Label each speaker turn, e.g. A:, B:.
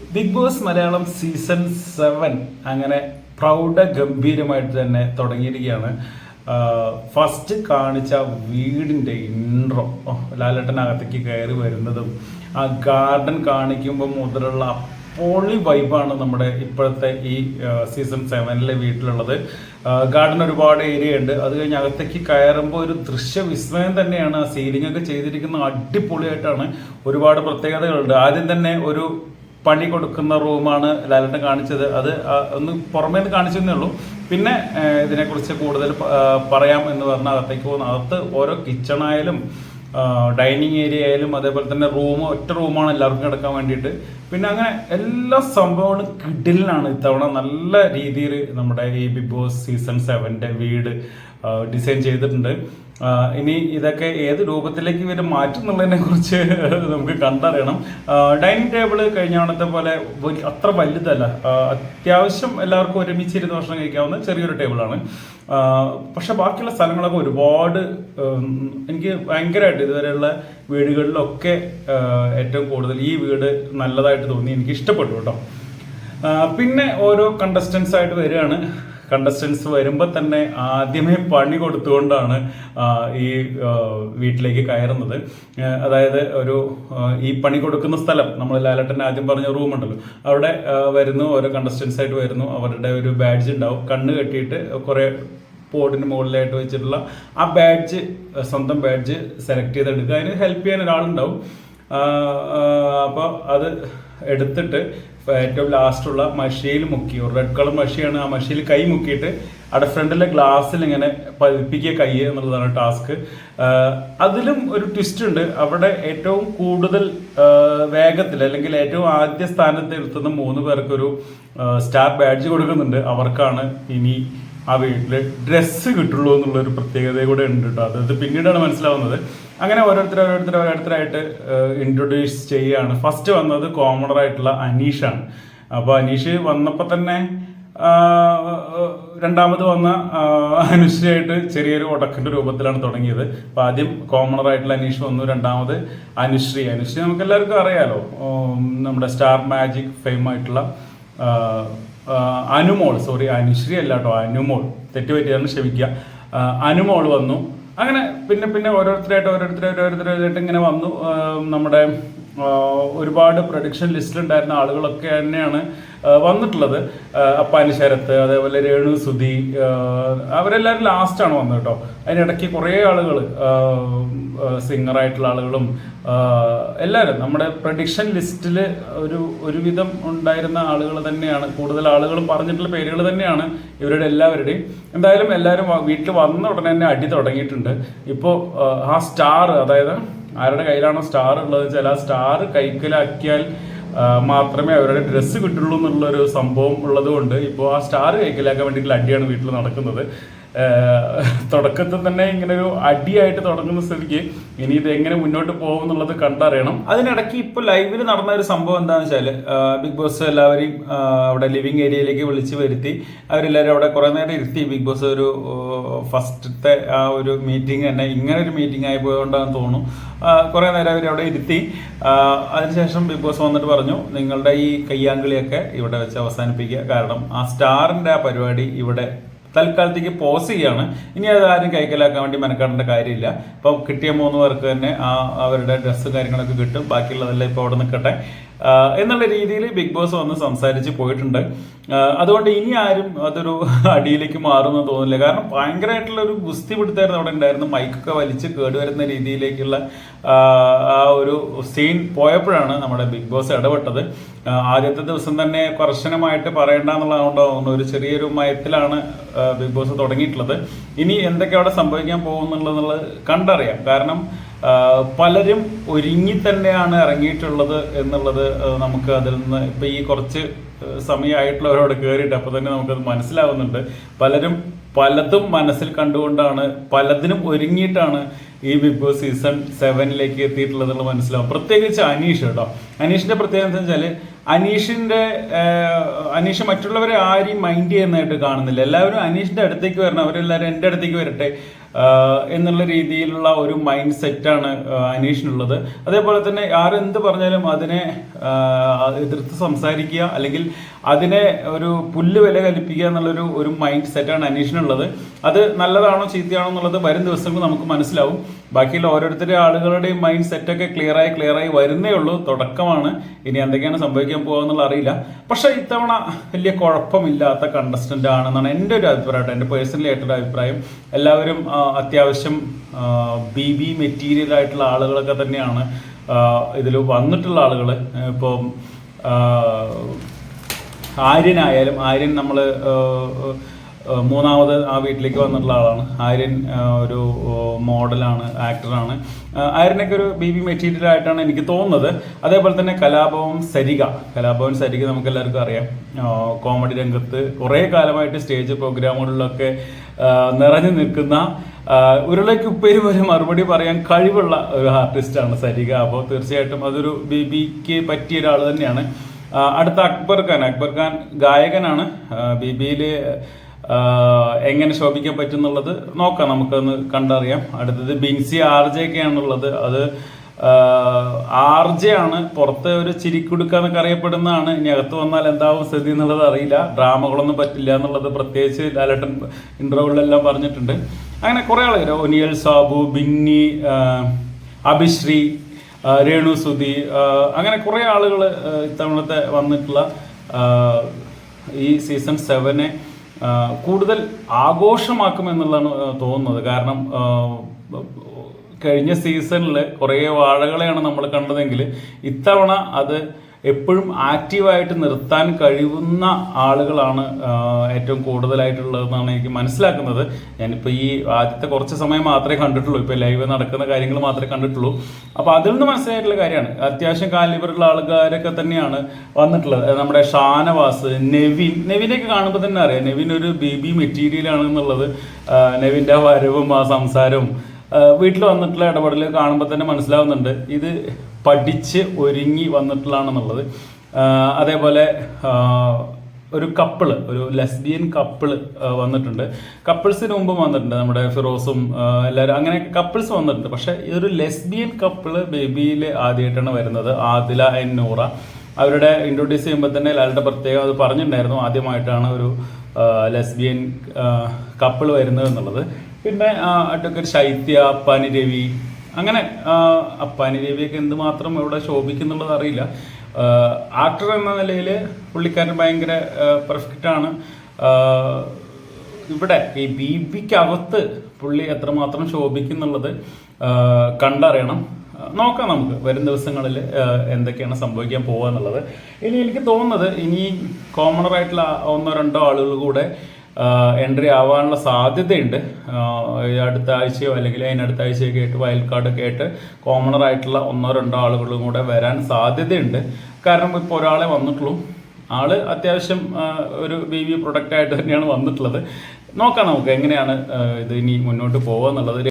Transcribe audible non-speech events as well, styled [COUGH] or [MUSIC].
A: Big Boss Malayalam season seven അങ്ങനെ പ്രൗഢ ഗംഭീരമായിട്ട് തന്നെ തുടങ്ങിയിരിക്കുകയാണ്. ഫസ്റ്റ് കാണിച്ച വീടിന്റെ ഇൻട്രോ ലാലേട്ടനകത്തേക്ക് കയറി വരുന്നതും ആ ഗാർഡൻ കാണിക്കുമ്പോൾ മുതലുള്ള പൊളി വൈബാണ് നമ്മുടെ ഇപ്പോഴത്തെ ഈ സീസൺ സെവനിലെ വീട്ടിലുള്ളത്. ഗാർഡൻ ഒരുപാട് ഏരിയ ഉണ്ട്. അത് കഴിഞ്ഞ് അകത്തേക്ക് കയറുമ്പോൾ ഒരു ദൃശ്യ വിസ്മയം തന്നെയാണ് ആ സീലിംഗ് ഒക്കെ ചെയ്തിരിക്കുന്ന അടിപൊളിയായിട്ടാണ് ഒരുപാട് പ്രത്യേകതകളുണ്ട്. ആദ്യം തന്നെ ഒരു പണി കൊടുക്കുന്ന റൂമാണ് ലാലേട്ടൻ കാണിച്ചത്. അത് ഒന്ന് പുറമേ നിന്ന് കാണിച്ചതേ ഉള്ളൂ. പിന്നെ ഇതിനെക്കുറിച്ച് കൂടുതൽ പറയാം എന്ന് പറഞ്ഞാൽ അകത്തേക്ക് പോകുന്ന. അകത്ത് ഓരോ കിച്ചണായാലും ഡൈനിങ് ഏരിയ ആയാലും അതേപോലെ തന്നെ റൂം ഒറ്റ റൂമാണ് എല്ലാവർക്കും കിടക്കാൻ വേണ്ടിയിട്ട്. പിന്നെ അങ്ങനെ എല്ലാ സംഭവങ്ങളും കിടിലാണ് ഇത്തവണ നല്ല രീതിയിൽ നമ്മുടെ ഈ ബിഗ് ബോസ് സീസൺ സെവന്റെ വീട് ഡിസൈൻ ചെയ്തിട്ടുണ്ട്. ഇനി ഇതൊക്കെ ഏത് രൂപത്തിലേക്ക് ഇവർ മാറ്റും എന്നുള്ളതിനെ കുറിച്ച് [LAUGHS] നമുക്ക് കണ്ടറിയണം. ഡൈനിങ് ടേബിൾ കഴിഞ്ഞ തവണത്തെ പോലെ അത്ര വലുതല്ല. അത്യാവശ്യം എല്ലാവർക്കും ഒരുമിച്ചിരുന്ന് ഭക്ഷണം കഴിക്കാവുന്ന ചെറിയൊരു ടേബിളാണ് പക്ഷെ ബാക്കിയുള്ള സ്ഥലങ്ങളൊക്കെ ഒരുപാട് എനിക്ക് ഭയങ്കരമായിട്ട് ഇതുവരെയുള്ള വീടുകളിലൊക്കെ ഏറ്റവും കൂടുതൽ ഈ വീട് നല്ലതായിട്ട് തോന്നി. എനിക്ക് ഇഷ്ടപ്പെട്ടു കേട്ടോ പിന്നെ ഓരോ കണ്ടസ്റ്റൻസ് ആയിട്ട് വരികയാണ്. കണ്ടസ്റ്റൻസ് വരുമ്പോൾ തന്നെ ആദ്യമേ പണി കൊടുത്തുകൊണ്ടാണ് ഈ വീട്ടിലേക്ക് കയറുന്നത്. അതായത് ഒരു ഈ പണി കൊടുക്കുന്ന സ്ഥലം നമ്മൾ ലാലട്ടൻ ആദ്യം പറഞ്ഞ റൂം ഉണ്ടല്ലോ. അവിടെ വരുന്നു ഓരോ കണ്ടസ്റ്റൻസ് ആയിട്ട് വരുന്നു. അവരുടെ ഒരു ബാഡ്ജ് ഉണ്ടാവും. കണ്ണ് കെട്ടിയിട്ട് കുറേ ബോർഡിന് മുകളിലായിട്ട് വെച്ചിട്ടുള്ള ആ ബാഡ്ജ് സ്വന്തം ബാഡ്ജ് സെലക്ട് ചെയ്തെടുക്കുക. അതിന് ഹെൽപ്പ് ചെയ്യാൻ ഒരാളുണ്ടാവും. അപ്പോൾ അത് എടുത്തിട്ട് ഏറ്റവും ലാസ്റ്റുള്ള മഷിയിൽ മുക്കി. ഒരു റെഡ് കളർ മഷിയാണ് ആ മഷിയിൽ കൈ മുക്കിയിട്ട് അവിടെ ഫ്രണ്ടിലെ ഗ്ലാസ്സിൽ ഇങ്ങനെ പതിപ്പിക്കുക കൈ എന്നുള്ളതാണ് ടാസ്ക് അതിലും ഒരു ട്വിസ്റ്റ് ഉണ്ട്. അവിടെ ഏറ്റവും കൂടുതൽ വേഗത്തിൽ അല്ലെങ്കിൽ ഏറ്റവും ആദ്യ സ്ഥാനത്ത് എത്തുന്ന മൂന്ന് പേർക്കൊരു സ്റ്റാർ ബാഡ്ജ് കൊടുക്കുന്നുണ്ട്. അവർക്കാണ് ഇനി ആ വീട്ടിൽ ഡ്രസ്സ് കിട്ടുള്ളൂ എന്നുള്ള ഒരു പ്രത്യേകത കൂടെ ഉണ്ട് കേട്ടോ അത് പിന്നീടാണ് മനസ്സിലാവുന്നത്. അങ്ങനെ ഓരോരുത്തർ ഓരോരുത്തർ ഓരോരുത്തരായിട്ട് ഇൻട്രൊഡ്യൂസ് ചെയ്യുകയാണ് ഫസ്റ്റ് വന്നത് കോമണർ ആയിട്ടുള്ള അനീഷാണ്. അപ്പോൾ അനീഷ് വന്നപ്പോൾ തന്നെ രണ്ടാമത് വന്ന അനുഷയായിട്ട് ചെറിയൊരു ഉടക്കിന്റെ രൂപത്തിലാണ് തുടങ്ങിയത്. അപ്പോൾ ആദ്യം കോമണർ ആയിട്ടുള്ള അനീഷ് വന്നു രണ്ടാമത് അനുശ്രീ. അനുശ്രീ നമുക്ക് എല്ലാവർക്കും അറിയാലോ നമ്മുടെ സ്റ്റാർ മാജിക് ഫെയിം ആയിട്ടുള്ള അനുമോൾ സോറി അനുശ്രീ അല്ല കേട്ടോ അനുമോൾ. തെറ്റുപറ്റിയാണ് ക്ഷമിക്കുക. അനുമോൾ വന്നു. അങ്ങനെ പിന്നെ പിന്നെ ഓരോരുത്തരായിട്ട് ഓരോരുത്തരായിട്ട് ഓരോരുത്തരായിട്ട് ഇങ്ങനെ വന്നു. നമ്മുടെ ഒരുപാട് പ്രൊഡിക്ഷൻ ലിസ്റ്റിലുണ്ടായിരുന്ന ആളുകളൊക്കെ തന്നെയാണ് വന്നിട്ടുള്ളത് അപ്പാനി ശരത്ത് അതേപോലെ രേണു സുധി അവരെല്ലാവരും ലാസ്റ്റാണ് വന്നത് കേട്ടോ അതിനിടയ്ക്ക് കുറേ ആളുകൾ സിംഗറായിട്ടുള്ള ആളുകളും എല്ലാവരും നമ്മുടെ പ്രഡിക്ഷൻ ലിസ്റ്റിൽ ഒരു ഒരുവിധം ഉണ്ടായിരുന്ന ആളുകൾ തന്നെയാണ്. കൂടുതൽ ആളുകളും പറഞ്ഞിട്ടുള്ള പേരുകൾ തന്നെയാണ് ഇവരുടെ എല്ലാവരുടെയും. എന്തായാലും എല്ലാവരും വീട്ടിൽ വന്ന ഉടനെ തന്നെ അടി തുടങ്ങിയിട്ടുണ്ട്. ഇപ്പോൾ ആ സ്റ്റാർ അതായത് ആരുടെ കയ്യിലാണോ സ്റ്റാർ ഉള്ളത് വെച്ചാൽ ആ സ്റ്റാർ കൈക്കലാക്കിയാൽ മാത്രമേ അവരുടെ ഡ്രസ്സ് കിട്ടുള്ളൂ എന്നുള്ളൊരു സംഭവം ഉള്ളതുകൊണ്ട് ഇപ്പോൾ ആ സ്റ്റാർ കൈക്കലാക്കാൻ വേണ്ടിയിട്ടുള്ള അടിയാണ് വീട്ടിൽ നടക്കുന്നത്. തുടക്കത്തിൽ തന്നെ ഇങ്ങനെ ഒരു അടിയായിട്ട് തുടങ്ങുന്ന സ്ഥിതിക്ക് ഇനി ഇത് എങ്ങനെ മുന്നോട്ട് പോകും എന്നുള്ളത് കണ്ടറിയണം. അതിനിടയ്ക്ക് ഇപ്പോൾ ലൈവിൽ നടന്ന ഒരു സംഭവം എന്താണെന്ന് വെച്ചാൽ ബിഗ് ബോസ് എല്ലാവരെയും അവിടെ ലിവിങ് ഏരിയയിലേക്ക് വിളിച്ചു വരുത്തി അവരെല്ലാവരും അവിടെ കുറേ നേരം ഇരുത്തി ബിഗ് ബോസ് ഒരു ഫസ്റ്റത്തെ ആ ഒരു മീറ്റിംഗ് തന്നെ ഇങ്ങനെ ഒരു മീറ്റിംഗ് ആയി പോയതുകൊണ്ടാണെന്ന് തോന്നുന്നു. കുറെ നേരം അവർ അവിടെ ഇരുത്തി അതിനുശേഷം ബിഗ് ബോസ് വന്നിട്ട് പറഞ്ഞു നിങ്ങളുടെ ഈ കയ്യാങ്കളിയൊക്കെ ഇവിടെ വെച്ച് അവസാനിപ്പിക്കുക. കാരണം ആ സ്റ്റാറിന്റെ ആ പരിപാടി ഇവിടെ തൽക്കാലത്തേക്ക് പോസ് ചെയ്യാണ്. ഇനി അത് ആരും കൈക്കലാക്കാൻ വേണ്ടി മെനക്കാടേണ്ട കാര്യമില്ല. ഇപ്പം കിട്ടിയ മൂന്ന് പേർക്ക് തന്നെ ആ അവരുടെ ഡ്രസ്സ് കാര്യങ്ങളൊക്കെ കിട്ടും. ബാക്കിയുള്ളതെല്ലാം ഇപ്പോൾ അവിടെ നിൽക്കട്ടെ. എന്നുള്ള രീതിയിൽ ബിഗ് ബോസ് വന്ന് സംസാരിച്ച് പോയിട്ടുണ്ട്. അതുകൊണ്ട് ഇനി ആരും അതൊരു അടിയിലേക്ക് മാറുമെന്ന് തോന്നില്ല കാരണം ഭയങ്കരമായിട്ടുള്ള ഒരു ഗുസ്തി പിടുത്തായിരുന്നു അവിടെ ഉണ്ടായിരുന്നു മൈക്കൊക്കെ വലിച്ച് കേടുവരുന്ന രീതിയിലേക്കുള്ള ആ, ഒരു സീൻ പോയപ്പോഴാണ് നമ്മുടെ ബിഗ് ബോസ് ഇടപെട്ടത്. ആദ്യത്തെ ദിവസം തന്നെ കർശനമായിട്ട് പറയണ്ട എന്നുള്ളതുകൊണ്ട് ഒരു ചെറിയൊരു മയത്തിലാണ് ബിഗ് ബോസ് തുടങ്ങിയിട്ടുള്ളത്. ഇനി എന്തൊക്കെ അവിടെ സംഭവിക്കാൻ പോകുന്നുള്ളത് കണ്ടറിയാം. കാരണം പലരും ഒരുങ്ങി തന്നെയാണ് ഇറങ്ങിയിട്ടുള്ളത് എന്നുള്ളത് നമുക്ക് അതിൽ നിന്ന് ഇപ്പൊ ഈ കുറച്ച് സമയമായിട്ടുള്ളവരോട് കയറിയിട്ട് അപ്പോൾ തന്നെ നമുക്കത് മനസ്സിലാവുന്നുണ്ട്. പലരും പലതും മനസ്സിൽ കണ്ടുകൊണ്ടാണ് പലതിനും ഒരുങ്ങിയിട്ടാണ് ഈ ബിഗ് ബോസ് സീസൺ സെവനിലേക്ക് എത്തിയിട്ടുള്ളത് എന്നുള്ളത് മനസ്സിലാവും. പ്രത്യേകിച്ച് അനീഷ് കേട്ടോ. അനീഷിന്റെ പ്രത്യേകത എന്താ വെച്ചാൽ അനീഷിന്റെ അനീഷ് മറ്റുള്ളവരെ ആരെയും മൈൻഡ് ചെയ്യുന്നതായിട്ട് കാണുന്നില്ല. എല്ലാവരും അനീഷിന്റെ അടുത്തേക്ക് വരണം. അവരെല്ലാവരും എന്റെ അടുത്തേക്ക് വരട്ടെ. എന്നുള്ള രീതിയിലുള്ള ഒരു മൈൻഡ് സെറ്റാണ് അനീഷിനുള്ളത്. അതേപോലെ തന്നെ ആരെന്ത് പറഞ്ഞാലും അതിനെ എതിർത്ത് സംസാരിക്കുക അല്ലെങ്കിൽ അതിനെ ഒരു പുല്ല് വില കൽപ്പിക്കുക എന്നുള്ളൊരു ഒരു മൈൻഡ് സെറ്റാണ് അനീഷിനുള്ളത്. അത് നല്ലതാണോ ചീത്തയാണോ എന്നുള്ളത് വരും ദിവസങ്ങൾ നമുക്ക് മനസ്സിലാവും. ബാക്കിയുള്ള ഓരോരുത്തരുടെ ആളുകളുടെയും മൈൻഡ് സെറ്റൊക്കെ ക്ലിയറായി ക്ലിയറായി വരുന്നേ ഉള്ളൂ. തുടക്കമാണ്. ഇനി എന്തൊക്കെയാണ് സംഭവിക്കാൻ പോകുക അറിയില്ല. പക്ഷേ ഇത്തവണ വലിയ കുഴപ്പമില്ലാത്ത കണ്ടസ്റ്റന്റ് ആണെന്നാണ് എന്റെ ഒരു അഭിപ്രായം എന്റെ പേഴ്സണലി ആയിട്ടൊരു അഭിപ്രായം. എല്ലാവരും അത്യാവശ്യം ബി ബി മെറ്റീരിയൽ ആയിട്ടുള്ള ആളുകളൊക്കെ തന്നെയാണ് ഇതിൽ വന്നിട്ടുള്ള ആളുകൾ ഇപ്പോൾ ആര്യനായാലും ആര്യൻ നമ്മൾ മൂന്നാമത് ആ വീട്ടിലേക്ക് വന്നിട്ടുള്ള ആളാണ്. ആര്യൻ ഒരു മോഡലാണ് ആക്ടറാണ്. ആര്യനൊക്കെ ഒരു ബി ബി മെറ്റീരിയൽ ആയിട്ടാണ് എനിക്ക് തോന്നുന്നത്. അതേപോലെ തന്നെ കലാഭവൻ സരിക കലാഭവൻ സരിക നമുക്ക് എല്ലാവർക്കും അറിയാം കോമഡി രംഗത്ത് കുറേ കാലമായിട്ട് സ്റ്റേജ് പ്രോഗ്രാമുകളിലൊക്കെ നിറഞ്ഞു നിൽക്കുന്ന ഉരുളയ്ക്ക് ഉപ്പേരി വരെ മറുപടി പറയാൻ കഴിവുള്ള ഒരു ആർട്ടിസ്റ്റാണ് സരിക അപ്പോൾ തീർച്ചയായിട്ടും അതൊരു ബി ബിക്ക് പറ്റിയ ഒരാൾ തന്നെയാണ്. അടുത്ത അക്ബർ ഖാൻ. അക്ബർ ഖാൻ ഗായകനാണ്. ബി ബിയിൽ എങ്ങനെ ശോഭിക്കാൻ പറ്റും എന്നുള്ളത് നോക്കാം നമുക്കൊന്ന് കണ്ടറിയാം. അടുത്തത് ബിൻസി ആർ ജെ ഒക്കെ ആണുള്ളത് അത് ആർ ജെ ആണ് പുറത്ത് ഒരു ചിരിക്കുടുക്ക എന്നൊക്കെ അറിയപ്പെടുന്നതാണ്. ഇനി അകത്ത് വന്നാൽ എന്താവും സ്ഥിതി എന്നുള്ളത് അറിയില്ല. ഡ്രാമകളൊന്നും പറ്റില്ല എന്നുള്ളത് പ്രത്യേകിച്ച് ലാലട്ടൻ ഇന്റർവ്യൂകളിലെല്ലാം പറഞ്ഞിട്ടുണ്ട്. അങ്ങനെ കുറേ ആളുകൾ ഒനിയൽ സാബു ബിന്നി അഭിശ്രീ രേണു സുധി അങ്ങനെ കുറേ ആളുകൾ ഇത്തവണത്തെ വന്നിട്ടുള്ള ഈ സീസൺ സെവനെ കൂടുതൽ ആഘോഷമാക്കും എന്നുള്ളതാണ് തോന്നുന്നത്. കാരണം കഴിഞ്ഞ സീസണിൽ കുറേ വാഴകളെയാണ് നമ്മൾ കണ്ടതെങ്കിൽ ഇത്തവണ അത് എപ്പോഴും ആക്റ്റീവായിട്ട് നിർത്താൻ കഴിയുന്ന ആളുകളാണ് ഏറ്റവും കൂടുതലായിട്ടുള്ളതെന്നാണ് എനിക്ക് മനസ്സിലാക്കുന്നത്. ഞാനിപ്പോൾ ഈ ആദ്യത്തെ കുറച്ച് സമയം മാത്രമേ കണ്ടിട്ടുള്ളൂ. ഇപ്പോൾ ലൈവ് നടക്കുന്ന കാര്യങ്ങൾ മാത്രമേ കണ്ടിട്ടുള്ളൂ. അപ്പോൾ അതിൽ നിന്ന് മനസ്സിലായിട്ടുള്ള കാര്യമാണ്. അത്യാവശ്യം കാലിബറുള്ള ആൾക്കാരൊക്കെ തന്നെയാണ് വന്നിട്ടുള്ളത്. നമ്മുടെ ഷാനവാസ് നെവിൻ. നെവിനെയൊക്കെ കാണുമ്പോൾ തന്നെ അറിയാം. നെവിൻ ഒരു ബേബി മെറ്റീരിയൽ ആണെന്നുള്ളത് നെവിന്റെ ആ വരവും ആ സംസാരവും വീട്ടിൽ വന്നിട്ടുള്ള ഇടപെടൽ കാണുമ്പോൾ തന്നെ മനസ്സിലാവുന്നുണ്ട്. ഇത് പഠിച്ച് ഒരുങ്ങി വന്നിട്ടുള്ളതാണെന്നുള്ളത്. അതേപോലെ ഒരു കപ്പിൾ ഒരു ലെസ്ബിയൻ കപ്പിൾ വന്നിട്ടുണ്ട്. കപ്പിൾസിന് മുമ്പ് വന്നിട്ടുണ്ട് നമ്മുടെ ഫിറോസും എല്ലാവരും അങ്ങനെ കപ്പിൾസ് വന്നിട്ടുണ്ട്. പക്ഷേ ഈ ഒരു ലെസ്ബിയൻ കപ്പിൾ ബേബിയിൽ ആദ്യമായിട്ടാണ് വരുന്നത്. ആദില ആൻഡ് നൂറ. അവരുടെ ഇൻട്രൊഡ്യൂസ് ചെയ്യുമ്പോൾ തന്നെ ലാലിന്റെ പ്രത്യേകം അത് പറഞ്ഞിട്ടുണ്ടായിരുന്നു. ആദ്യമായിട്ടാണ് ഒരു ലെസ്ബിയൻ കപ്പിൾ വരുന്നത് എന്നുള്ളത്. പിന്നെ അഡ്വക്കേറ്റ് ശൈത്യ അപ്പാനി രവി അങ്ങനെ അപ്പാനി രവിയൊക്കെ എന്തുമാത്രം ഇവിടെ ശോഭിക്കുന്നുള്ളത് അറിയില്ല. ആക്ടർ എന്ന നിലയിൽ പുള്ളിക്കാരൻ ഭയങ്കര പെർഫെക്റ്റ് ആണ്. ഇവിടെ ഈ ബി ബിക്കകത്ത് പുള്ളി എത്രമാത്രം ശോഭിക്കുന്നുള്ളത് കണ്ടറിയണം. നോക്കാം നമുക്ക്. വരും ദിവസങ്ങളിൽ എന്തൊക്കെയാണ് സംഭവിക്കാൻ പോകുക എന്നുള്ളത്. ഇനി എനിക്ക് തോന്നുന്നത് ഇനി കോമണറായിട്ടുള്ള ഒന്നോ രണ്ടോ ആളുകൾ കൂടെ എൻട്രി ആവാനുള്ള സാധ്യതയുണ്ട്. അടുത്ത ആഴ്ചയോ അല്ലെങ്കിൽ അതിനടുത്ത ആഴ്ചയൊക്കെ ആയിട്ട് വൈൽഡ് കാർഡൊക്കെ ആയിട്ട് കോമണർ ആയിട്ടുള്ള ഒന്നോ രണ്ടോ ആളുകളും കൂടെ വരാൻ സാധ്യതയുണ്ട്. കാരണം ഇപ്പോൾ ഒരാളെ വന്നിട്ടുള്ളൂ. ആൾ അത്യാവശ്യം ഒരു ബി വി പ്രൊഡക്റ്റായിട്ട് തന്നെയാണ് വന്നിട്ടുള്ളത്. നോക്കാം നമുക്ക് എങ്ങനെയാണ് ഇത് ഇനി മുന്നോട്ട് പോകുക എന്നുള്ളത്.